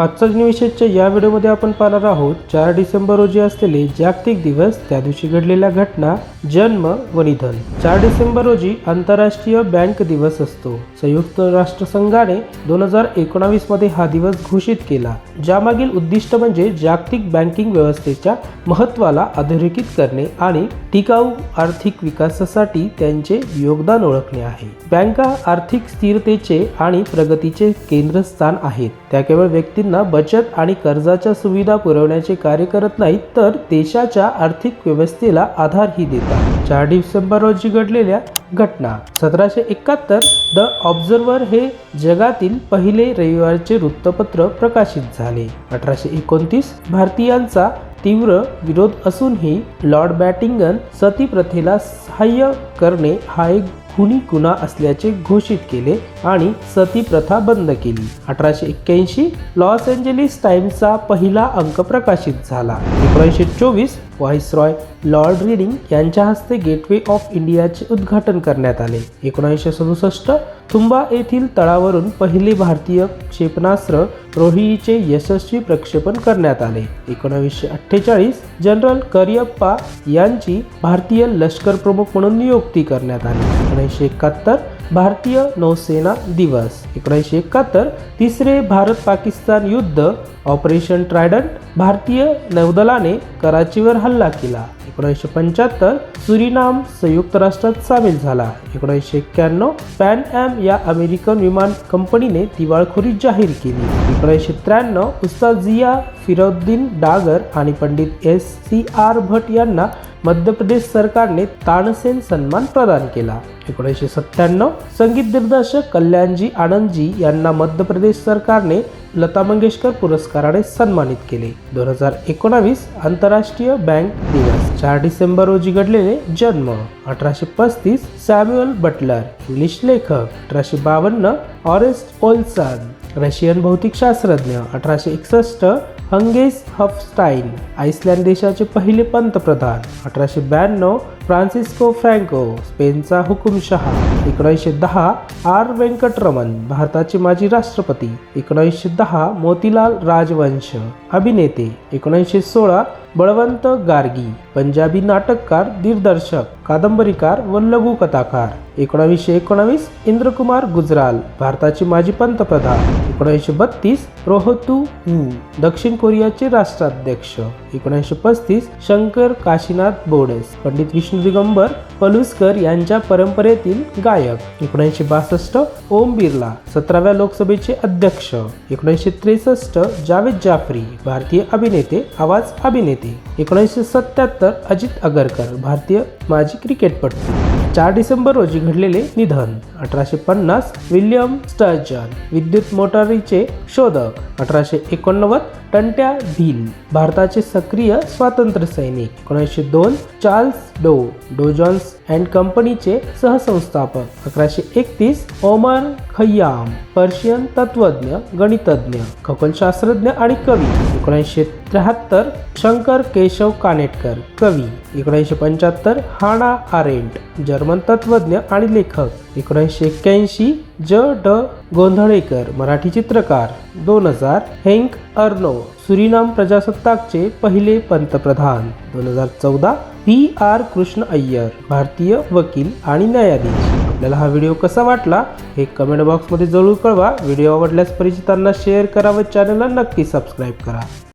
आजचा निविषेच्या या व्हिडिओमध्ये आपण पाहणार आहोत चार डिसेंबर रोजी असलेले जागतिक दिवस त्या दिवशी घडलेल्या घटना जन्म व निधन. चार डिसेंबर रोजी आंतरराष्ट्रीय बँक दिवस असतो. संयुक्त राष्ट्रसंघाने दोन हजार एकोणावीसमध्ये हा दिवस घोषित केला ज्यामागील उद्दिष्ट म्हणजे जागतिक बँकिंग व्यवस्थेच्या महत्त्वाला अधोरेखित करणे आणि टिकाऊ आर्थिक विकासासाठी त्यांचे योगदान ओळखणे आहे. बँका आर्थिक स्थिरतेचे आणि प्रगतीचे केंद्रस्थान आहेत. त्या केवळ व्यक्ती व्यक्तींना बचत आणि कर्जाच्या सुविधा पुरवण्याचे कार्य करत नाहीत तर देशाच्या आर्थिक व्यवस्थेला आधारही देतात. चार डिसेंबर रोजी घडलेल्या घटना. सतराशे एकाहत्तर द ऑब्झर्वर हे जगातील पहिले रविवारचे वृत्तपत्र प्रकाशित झाले. अठराशे एकोणतीस भारतीयांचा तीव्र विरोध असूनही लॉर्ड बॅटिंगन सती प्रथेला सहाय्य करणे हा एक खुनी गुन्हा असल्याचे घोषित केले. आणि सती प्रथा बंद केली. अठराशे एक्क्याऐंशी लॉस एंजेलिस टाइम्सचा पहिला अंक प्रकाशित झाला. एकोणीसशे चोवीस व्हाईसरॉय लॉर्ड रिडिंग यांच्या हस्ते गेटवे ऑफ इंडियाचे उद्घाटन करण्यात आले. एकोणीसशे सदुसष्ट तुंबा येथील तळावरून पहिले भारतीय क्षेपणास्त्र रोहिणीचे यशस्वी प्रक्षेपण करण्यात आले. एकोणावीसशे अठ्ठेचाळीस जनरल करियप्पा यांची भारतीय लष्कर प्रमुख म्हणून नियुक्ती करण्यात आली. एकोणीसशे एकाहत्तर भारतीय नौसेना दिवस. एकोणीसशे एकाहत्तर तिसरे भारत पाकिस्तान युद्ध ऑपरेशन ट्रायडंट भारतीय नौदलाने कराचीवर हल्ला केला. एकोणीसशे पंच्याहत्तर सुरीनाम संयुक्त राष्ट्रात सामील झाला. एकोणीसशे एक्क्याण्णव पॅन ॲम या अमेरिकन विमान कंपनीने दिवाळखोरी जाहीर केली. एकोणीसशे त्र्याण्णव उस्ताद जिया फिरोद्दीन डागर आणि Pandit S C R Bhat यांना मध्य प्रदेश सरकारने तानसेन सन्मान प्रदान केला. एकोणीसशे सत्त्याण्णव संगीत दिग्दर्शक कल्याणजी आनंदजी यांना मध्य प्रदेश सरकारने लता मंगेशकर पुरस्काराने सन्मानित केले. दोन हजार एकोणावीस आंतरराष्ट्रीय बँक दिवस. चार डिसेंबर रोजी घडलेले जन्म. अठराशे पस्तीस सॅम्युअल बटलर इंग्लिश लेखक अठराशे बावन्न ऑरेस्ट ओल्सन रशियन भौतिकशास्त्रज्ञ अठराशे एकसष्ट हंगेस हफस्टाईन आइसलँड देशाचे पहिले पंतप्रधान. अठराशे ब्याण्णव फ्रान्सिस्को फ्रँको स्पेनचा हुकुमशहा. एकोणीसशे दहा आर व्यंकटरमण भारताचे माजी राष्ट्रपती. एकोणीसशे दहा मोतीलाल राजवंश अभिनेते. एकोणीसशे सोळा बळवंत गार्गी पंजाबी नाटककार दिग्दर्शक कादंबरीकार व लघुकथाकार एकोणावीसशे एकोणावीस इंद्रकुमार गुजराल भारताचे माजी पंतप्रधान. एकोणीसशे बत्तीस रोहतू वू दक्षिण कोरियाचे राष्ट्राध्यक्ष. एकोणीसशे पस्तीस शंकर काशीनाथ बोडेस पंडित विष्णू दिगंबर पलुसकर यांच्या परंपरेतील गायक. एकोणीसशे बासष्ट ओम बिर्ला सतराव्या लोकसभेचे अध्यक्ष. एकोणीसशे त्रेसष्ट जावेद जाफरी भारतीय अभिनेते आवाज अभिनेते. एकोणीसशे सत्याहत्तर अजित अगरकर भारतीय माजी क्रिकेटपटू. चार डिसेंबर रोजी घडलेले निधन. अठराशे पन्नास विल्यम स्टर्जन विद्युत मोटारीचे शोधक. अठराशे एकोणनव्वद टंट्या भील भारताचे सक्रिय स्वातंत्र्य सैनिक. एकोणीसशे दोन चार्ल्स डो डो जॉन्स अँड कंपनीचे सहसंस्थापक. अकराशे एकतीस ओमर खय्याम पर्शियन तत्वज्ञ गणितज्ञ खगोलशास्त्रज्ञ आणि कवी. एकोणीसशे त्र्याहत्तर शंकर केशव कानेटकर कवी एकोणीसशे पंच्याहत्तर हाना आरेंट जर्मन तत्वज्ञ आणि लेखक एकोणीसशे एक्क्याऐंशी ज ड गोंधळेकर मराठी चित्रकार दोन हजार हेंक अर्नो सुरिनाम प्रजासत्ताकचे पहिले पंतप्रधान दोन हजार चौदा व्ही आर कृष्ण अय्यर भारतीय वकील आणि न्यायाधीश. आपल्याला हा व्हिडिओ कसा वाटला हे कमेंट बॉक्समध्ये जरूर कळवा. व्हिडिओ आवडल्यास परिचितांना शेअर करा व चॅनलला नक्की सबस्क्राईब करा.